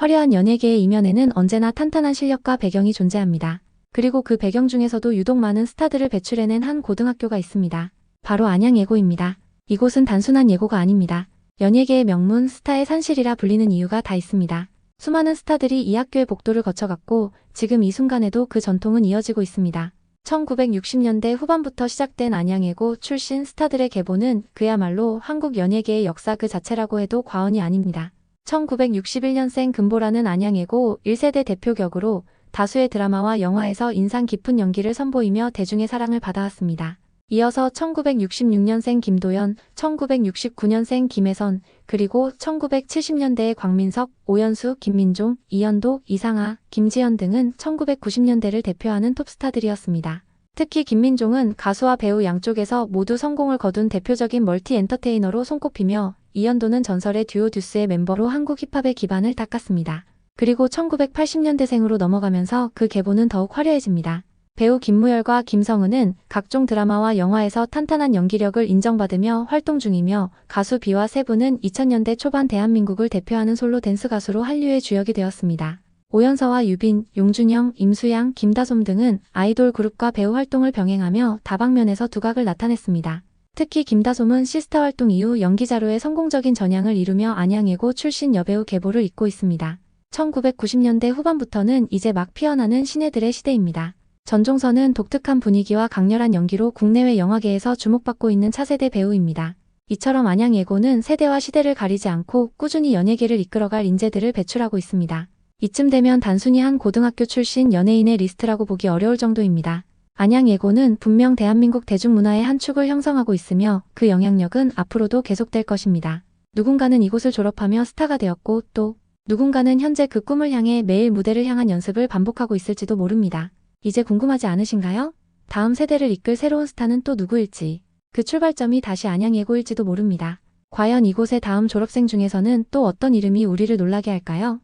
화려한 연예계의 이면에는 언제나 탄탄한 실력과 배경이 존재합니다. 그리고 그 배경 중에서도 유독 많은 스타들을 배출해낸 한 고등학교가 있습니다. 바로 안양예고입니다. 이곳은 단순한 예고가 아닙니다. 연예계의 명문 스타의 산실이라 불리는 이유가 다 있습니다. 수많은 스타들이 이 학교의 복도를 거쳐갔고 지금 이 순간에도 그 전통은 이어지고 있습니다. 1960년대 후반부터 시작된 안양예고 출신 스타들의 계보는 그야말로 한국 연예계의 역사 그 자체라고 해도 과언이 아닙니다. 1961년생 금보라는 안양예고 1세대 대표격으로 다수의 드라마와 영화에서 인상 깊은 연기를 선보이며 대중의 사랑을 받아왔습니다. 이어서 1966년생 김도연, 1969년생 김혜선, 그리고 1970년대의 광민석, 오연수, 김민종, 이현도, 이상아, 김지현 등은 1990년대를 대표하는 톱스타들이었습니다. 특히 김민종은 가수와 배우 양쪽에서 모두 성공을 거둔 대표적인 멀티 엔터테이너로 손꼽히며 이현도는 전설의 듀오 듀스의 멤버로 한국 힙합의 기반을 닦았습니다. 그리고 1980년대생으로 넘어가면서 그 계보는 더욱 화려해집니다. 배우 김무열과 김성은은 각종 드라마와 영화에서 탄탄한 연기력을 인정받으며 활동 중이며 가수 비와 세부는 2000년대 초반 대한민국을 대표하는 솔로 댄스 가수로 한류의 주역이 되었습니다. 오연서와 유빈, 용준영, 임수양, 김다솜 등은 아이돌 그룹과 배우 활동을 병행하며 다방면에서 두각을 나타냈습니다. 특히 김다솜은 시스타 활동 이후 연기자로의 성공적인 전향을 이루며 안양예고 출신 여배우 계보를 잇고 있습니다. 1990년대 후반부터는 이제 막 피어나는 신예들의 시대입니다. 전종선은 독특한 분위기와 강렬한 연기로 국내외 영화계에서 주목받고 있는 차세대 배우입니다. 이처럼 안양예고는 세대와 시대를 가리지 않고 꾸준히 연예계를 이끌어갈 인재들을 배출하고 있습니다. 이쯤 되면 단순히 한 고등학교 출신 연예인의 리스트라고 보기 어려울 정도입니다. 안양예고는 분명 대한민국 대중문화의 한 축을 형성하고 있으며 그 영향력은 앞으로도 계속될 것입니다. 누군가는 이곳을 졸업하며 스타가 되었고 또 누군가는 현재 그 꿈을 향해 매일 무대를 향한 연습을 반복하고 있을지도 모릅니다. 이제 궁금하지 않으신가요? 다음 세대를 이끌 새로운 스타는 또 누구일지, 그 출발점이 다시 안양예고일지도 모릅니다. 과연 이곳의 다음 졸업생 중에서는 또 어떤 이름이 우리를 놀라게 할까요?